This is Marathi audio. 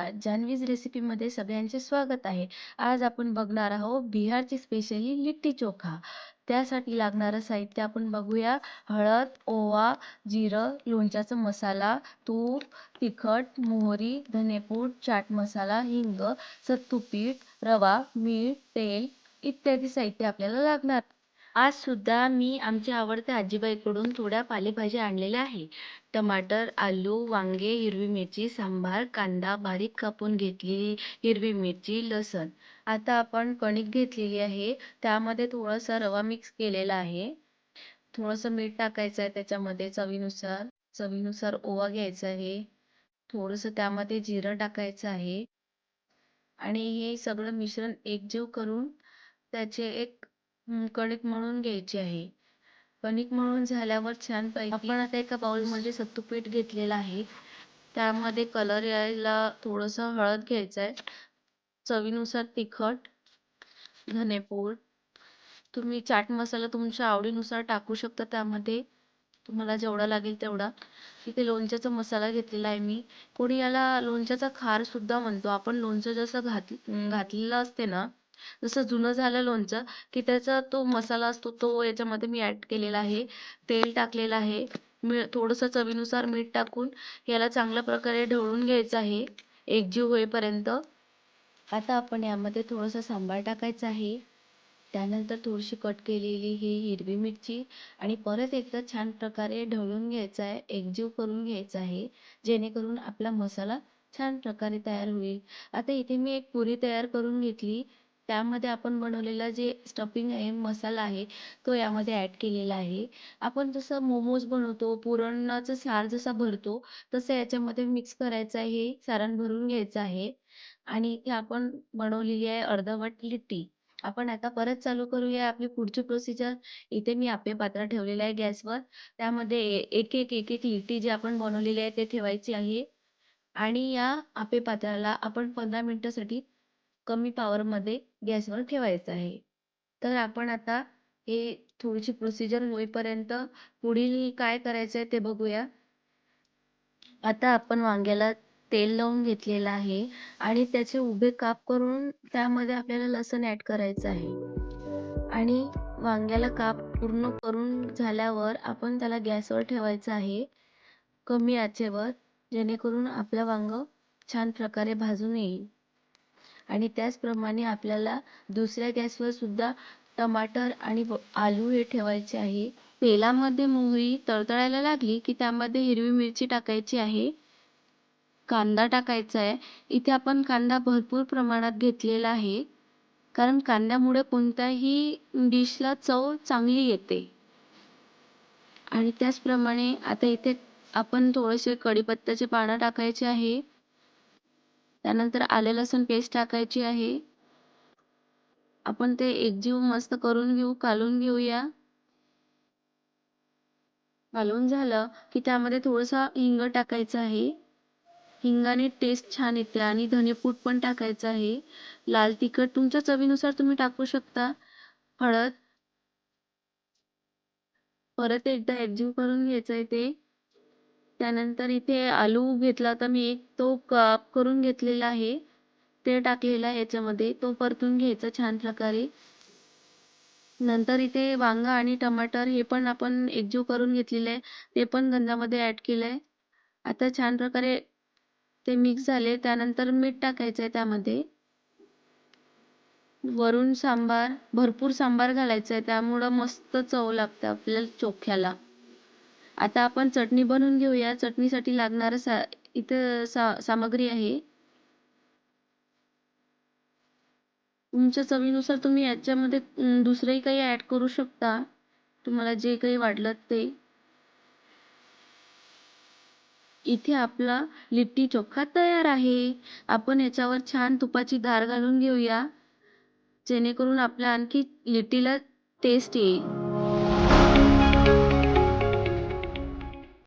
नमस्कार, जान्हवीज रेसिपीमध्ये सगळ्यांचे स्वागत आहे. आज आपण बघणार आहोत बिहारची स्पेशली लिट्टी चोखा. त्यासाठी लागणारं साहित्य आपण बघूया. हळद, ओवा, जिरं, लोणच्याचा मसाला, तूप, तिखट, मोहरी, धनेपूड, चाट मसाला, हिंग, सत्तू पीठ, रवा, मीठ, तेल इत्यादी साहित्य आपल्याला लागणार. आज सुद्धा मी आमच्या आवडत्या आजीबाईकडून थोड्या पालेभाज्या आणलेल्या आहे. टमाटर, आलू, वांगे, हिरवी मिरची, सांबार, कांदा, बारीक कापून घेतलेली हिरवी मिरची, लसण. आता आपण कणिक घेतलेली आहे. त्यामध्ये थोडासा रवा मिक्स केलेला आहे. थोडंसं मीठ टाकायचं आहे त्याच्यामध्ये चवीनुसार. चवीनुसार ओवा घ्यायचा आहे. थोडंसं त्यामध्ये जिरं टाकायचं आहे. आणि हे सगळं मिश्रण एकजीव करून त्याचे एक कणिक मळून घ्यायची आहे. कणिक मळून झाल्यावर छानपैकी आपण आता एका बाउलमध्ये सत्तू पीठ घेतलेलं आहे. त्यामध्ये कलर यायला थोडंसं हळद घ्यायचं आहे. चवीनुसार तिखट, धनेपूड, तुम्ही चाट मसाला तुमच्या आवडीनुसार टाकू शकता त्यामध्ये. तुम्हाला जेवढा लागेल तेवढा. इथे लोणच्याचा मसाला घेतलेला आहे मी. कोणी याला लोणच्याचा खारसुद्धा म्हणतो. आपण लोणचं जसं घात घातलेलं असते ना, जसं जुनं झालं लोणचं की त्याचा तो मसाला असतो तो याच्यामध्ये मी ॲड केलेला आहे. तेल टाकलेलं आहे. मी थोडंसं चवीनुसार मीठ टाकून याला चांगल्या प्रकारे ढवळून घ्यायचं आहे एकजीव होईपर्यंत. आता आपण यामध्ये थोडंसं सांबार टाकायचं आहे. त्यानंतर थोडीशी कट केलेली ही हिरवी मिरची आणि परत एकदा छान प्रकारे ढवळून घ्यायचं आहे. एकजीव करून घ्यायचं आहे. जेणेकरून आपला मसाला छान प्रकारे तयार होईल. आता इथे मी एक पुरी तयार करून घेतली. त्यामध्ये आपण बनवलेला जे स्टफिंग आहे, मसाला आहे तो यामध्ये ॲड केलेला आहे. आपण जसं मोमोज बनवतो, पुरणाचं सार जसा भरतो तसं याच्यामध्ये मिक्स करायचं आहे. हे सारण भरून घ्यायचं आहे. आणि इथे आपण बनवलेली आहे अर्धवट लिट्टी. आपण आता परत चालू करूया आपली पुढची प्रोसिजर. इथे मी आपे पात्र ठेवलेलं आहे गॅसवर. त्यामध्ये एक एक एक एक लिट्टी जी आपण बनवलेली आहे ते ठेवायची आहे. आणि या आपे पात्राला आपण पंधरा मिनिटासाठी कमी पॉवरमध्ये गॅसवर ठेवायचं आहे. तर आपण आता हे थोडीशी प्रोसिजर होईपर्यंत पुढील काय करायचं आहे ते बघूया. आता आपण वांग्याला तेल लावून घेतलेलं आहे आणि त्याचे उभे काप करून त्यामध्ये आपल्याला लसण ॲड करायचं आहे. आणि वांग्याला काप पूर्ण करून झाल्यावर आपण त्याला गॅसवर ठेवायचं आहे. कमी आचेवर जेणेकरून आपलं वांग छान प्रकारे भाजून येईल. आणि त्याचप्रमाणे आपल्याला दुसऱ्या गॅसवर सुद्धा टमाटर आणि आलू हे ठेवायचे आहे. तेलामध्ये मोहरी तळतळायला लागली की त्यामध्ये हिरवी मिरची टाकायची आहे. कांदा टाकायचा आहे. इथे आपण कांदा भरपूर प्रमाणात घेतलेला आहे. कारण कांद्यामुळे कोणत्याही डिशला चव चांगली येते. आणि त्याचप्रमाणे आता इथे आपण थोडेसे कढीपत्त्याचे पानं टाकायचे आहे. त्यानंतर आले लसूण पेस्ट टाकायची आहे. आपण ते एकजीव मस्त करून घेऊ, कालून घेऊया. घालून झालं की त्यामध्ये थोडंसं हिंग टाकायचं आहे. हिंगाने टेस्ट छान येते आणि धनेपूट पण टाकायचं आहे. लाल तिखट तुमच्या चवीनुसार तुम्ही टाकू शकता. हळद. परत एकदा एकजीव करून घ्यायचं आहे ते. त्यानंतर इथे आलू घेतला तर मी एक तो काप करून घेतलेला आहे. ते टाकलेलं आहे याच्यामध्ये. तो परतून घ्यायचा छान प्रकारे. नंतर इथे वांगा आणि टमाटर हे पण आपण एकजीव करून घेतलेलं आहे. ते पण गंजामध्ये ॲड केलं आहे. आता छान प्रकारे ते मिक्स झाले. त्यानंतर मीठ टाकायचं आहे त्यामध्ये. वरून सांबार, भरपूर सांबार घालायचं आहे त्यामुळं मस्त चव लागते आपल्याला चोख्याला. आता आपण चटणी बनवून घेऊया. चटणीसाठी लागणारं सा इथं सा सामग्री आहे. तुमच्या चवीनुसार तुम्ही याच्यामध्ये दुसरंही काही ॲड करू शकता. तुम्हाला जे काही वाटलं ते. इथे आपला लिट्टी चोखा तयार आहे. आपण याच्यावर छान तुपाची धार घालून घेऊया. जेणेकरून आपल्या आणखी लिट्टीला टेस्ट येईल.